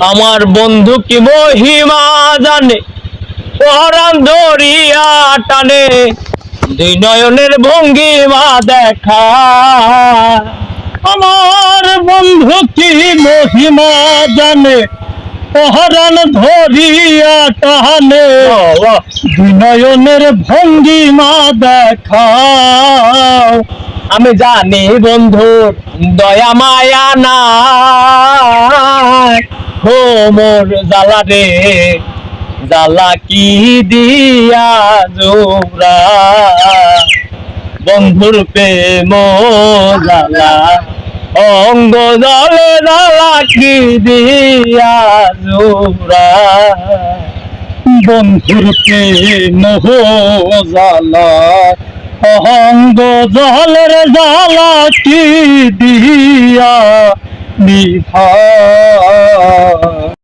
আমার বন্ধু কি মহিমা জানে? পরাণ টানে। দুই নয়নের ভঙ্গিমা দেখা। আমার বন্ধু কি মহিমা জানে? পহরান ধরিয়া টানে। বিনয়নের ভঙ্গিমা দেখাও আমি জানি বন্ধু, দয়া মায়া না মোর জ্বালা রে। জ্বালা কি দিয়া জোরা বন্ধুর প্রেম জ্বালা। অঙ্গ জলে জ্বালা কি দিয়া জোরা বন্ধুর মোহ জালা অহঙ্গ জলের জালা কি দিয়া নিভা?